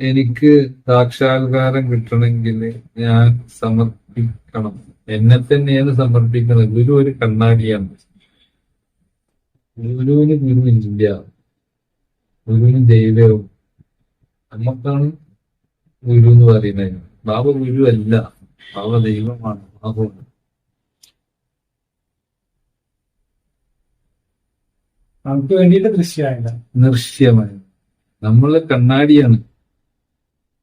എനിക്ക് സാക്ഷാത്കാരം കിട്ടണമെങ്കിൽ ഞാൻ സമർപ്പിക്കണം. എന്നെ തന്നെയാണ് സമർപ്പിക്കുന്നത് ഗുരു ഒരു കണ്ണാടിയാണ്. ഗുരുവിന് ഗുരുവില്ല ഗുരുവിന് ദൈവവും നമുക്കാണ് ഗുരു എന്ന് പറയുന്നത്. ബാബ ഗുരു അല്ല. ബാബ ദൈവമാണ്. ബാബുണ്ട് നമുക്ക് വേണ്ടിയിട്ട് ദൃശ്യമായില്ല. നിർശ്യമായ നമ്മൾ കണ്ണാടിയാണ്.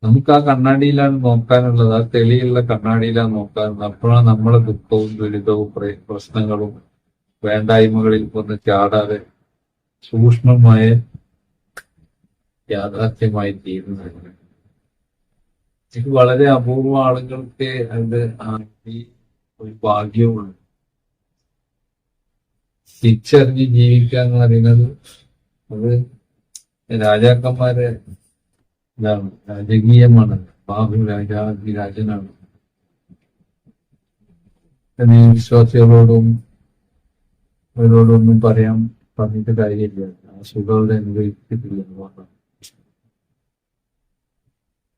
നമുക്ക് ആ കണ്ണാടിയിലാണ് നോക്കാനുള്ളത്. ആ തെളിയുള്ള കണ്ണാടിയിലാണ് നോക്കാനുള്ളത്. അപ്പോഴാണ് നമ്മളെ ദുഃഖവും ദുരിതവും പ്ര- പ്രശ്നങ്ങളും വേണ്ടായ്മകളിൽ ഒന്ന് ചാടാതെ സൂക്ഷ്മമായ യാഥാർത്ഥ്യമായി തീരുന്നത്. ഇത് വളരെ അപൂർവ ആളുകൾക്ക് അത് ഈ ഒരു ഭാഗ്യമുണ്ട് തിരിച്ചറിഞ്ഞ് ജീവിക്കുക എന്ന് പറയുന്നത് അത് രാജാക്കന്മാരെ ഇതാണ് രാജകീയമാണ്. ബാബു രാജാതിരാജനാണ് എന്നീ വിശ്വാസികളോടും അവരോടൊന്നും പറയാൻ പറഞ്ഞിട്ട് കാര്യമില്ല. അസുഖങ്ങളുടെ അനുഭവിച്ചിട്ടില്ല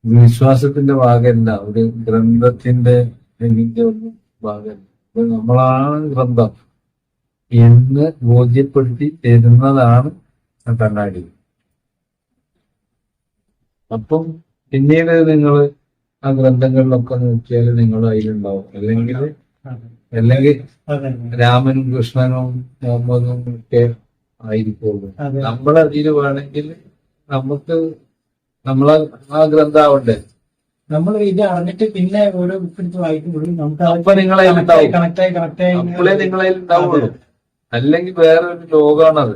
എന്ന് വിശ്വാസത്തിന്റെ ഭാഗമല്ല. ഒരു ഗ്രന്ഥത്തിന്റെ ഇതിന്റെ ഒന്നും ഭാഗമല്ല. നമ്മളാണ് ഗ്രന്ഥം. എന്ന് ബോധ്യപ്പെടുത്തി തരുന്നതാണ് ആ കണ്ണാടി അപ്പം പിന്നീട് നിങ്ങൾ ആ ഗ്രന്ഥങ്ങളിലൊക്കെ നോക്കിയാൽ നിങ്ങൾ അതിലുണ്ടാവും. അല്ലെങ്കിൽ അല്ലെങ്കിൽ രാമനും കൃഷ്ണനും മുഹമ്മദും ഒക്കെ ആയിരിക്കുള്ളൂ. നമ്മളെ അതിൽ വേണമെങ്കിൽ നമുക്ക് നമ്മളെ ആ ഗ്രന്ഥാവണ്ടേ. നമ്മൾ ഇത് അറിഞ്ഞിട്ട് പിന്നെ ഓരോ ബുക്ക് എടുത്ത് വായിക്കുമ്പോഴും നമുക്ക് ഉണ്ടാവുള്ളൂ അല്ലെങ്കിൽ വേറെ ഒരു ലോകമാണത്